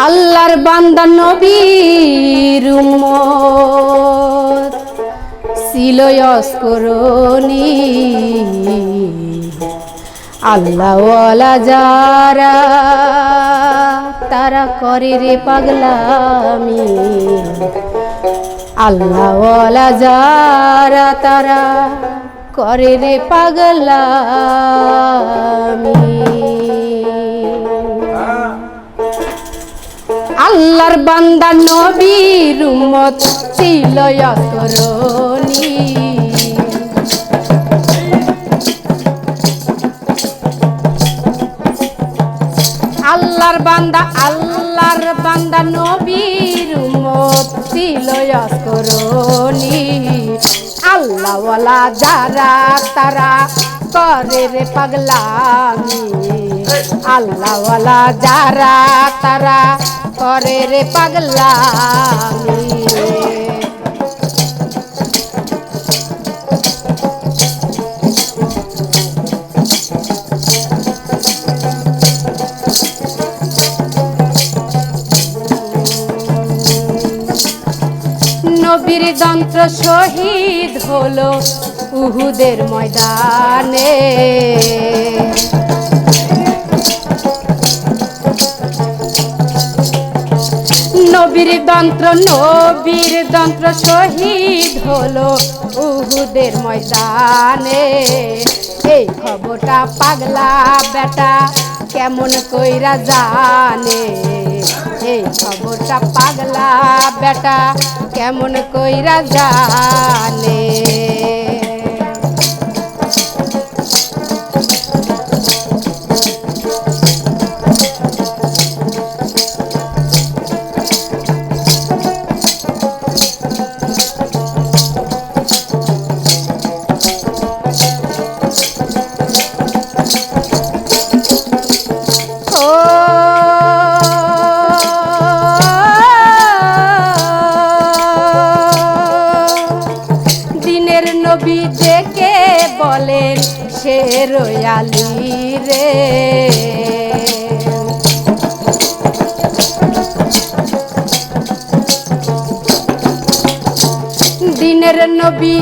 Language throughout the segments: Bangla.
আল্লাহর বান্দা নবীর উম্মত। ছিল অস্করণী। আল্লাহওয়ালা যারা, তারা করে রে পাগলামি। আল্লাহওয়ালা যারা, তারা করে রে পাগলামি। আল্লাহর বান্দা নবীর উম্মত ছিল অকরণী আল্লাহর বান্দা আল্লাহর বান্দা নবীর উম্মত ছিল অকরণী আল্লাহওয়ালা যারা তারা করে রে পাগলামি। আল্লাহওয়ালা যারা তারা করে রে পাগলা নবীর যন্ত্র শহীদ হলো উহুদের ময়দানে। নবীর দন্ত্র নবীর দন্ত্র শহীদ হলো উহুদের ময়দানে। এই খবরটা পাগলা বেটা, কেমন কইরা জানে? এই খবরটা পাগলা বেটা, কেমন কইরা জানে? দিনের নবী ডেকে বলেন, সে রয়ালি রে। দিনের নবী,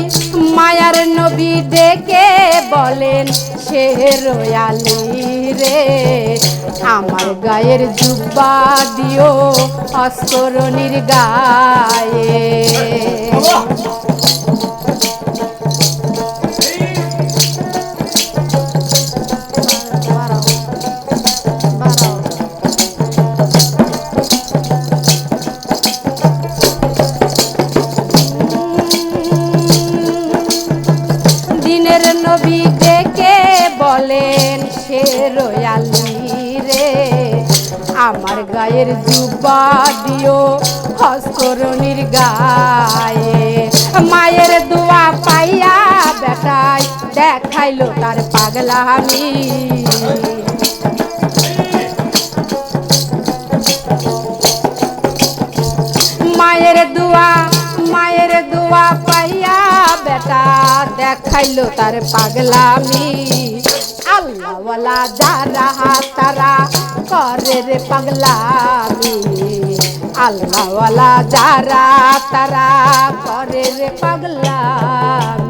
মায়ার নবী ডেকে বলেন, সে রয়ালি রে। আমার গায়ের জুব্বা দিও অস্করণীর গায়ে আমার গায়ের জুবা দিও হস্তরণীর গায়ে মায়ের দোয়া পাইয়া বেটাই দেখাইলো তার পাগলামি। মায়ের দোয়া মায়ের দোয়া পাইয়া বেটা দেখাইলো তার পাগলামি। আল্লাহওয়ালা যারা তারা করে রে পাগলামি আল্লাহওয়ালা যারা তারা করে রে পাগলামি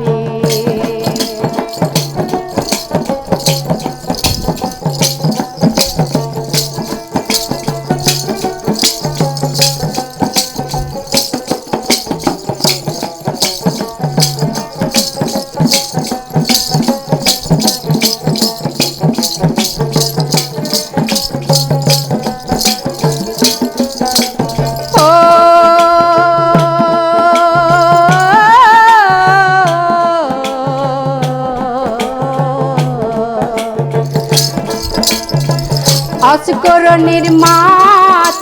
অস্করণীর মা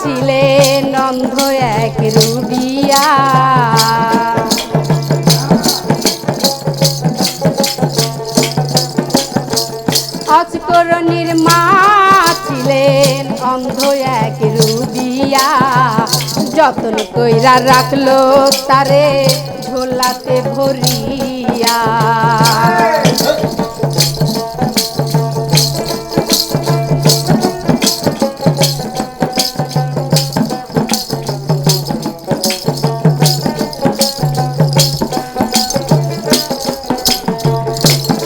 ছিলেন অন্ধ এক রুবিয়া। অস্করণীর মা ছিলেন অন্ধ এক রুবিয়া। যতন কইরা রাখল তারে ঝোলাতে ভরিয়া।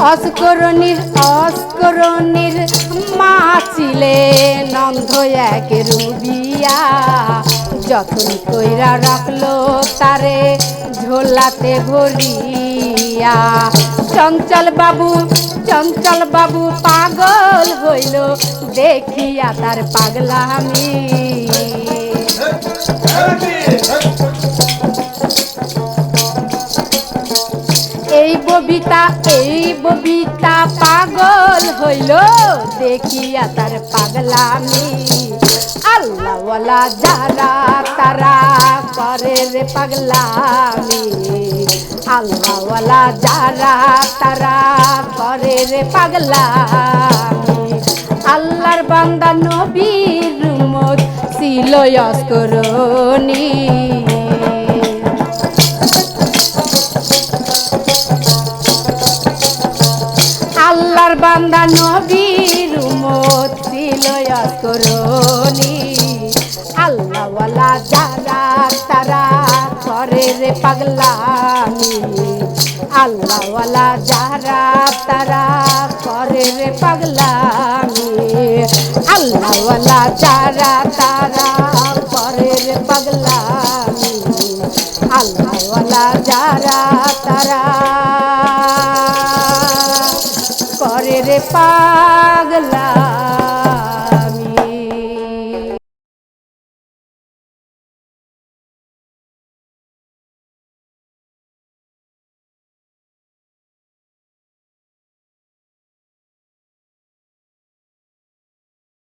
অস্করণীর অস্করণীর মা ছিলেন অন্ধ এক রুবিয়া যতন কইরা রাখল তারে ঝোলাতে ভরিয়া চঞ্চল বাবু চঞ্চল বাবু পাগল হইল দেখিয়া তার পাগলামি ববিতা, এই ববিতা পাগল হইল, দেখিয়া তার পাগলামি। আল্লাহওয়ালা যারা তারা করে রে পাগলামি। আল্লাহওয়ালা যারা তারা করে রে পাগলামি। আল্লাহর বান্দা নবীর মত ছিল অস্করণী। আল্লাহর বান্দা নবীর উম্মত ছিল করনি আল্লাহওয়ালা যারা তারা করে রে পাগলামি। আল্লাহওয়ালা যারা তারা করে রে পাগলামি। আল্লাহওয়ালা যারা তারা করে রে পাগলামি। আল্লাহওয়ালা যারা তারা 吧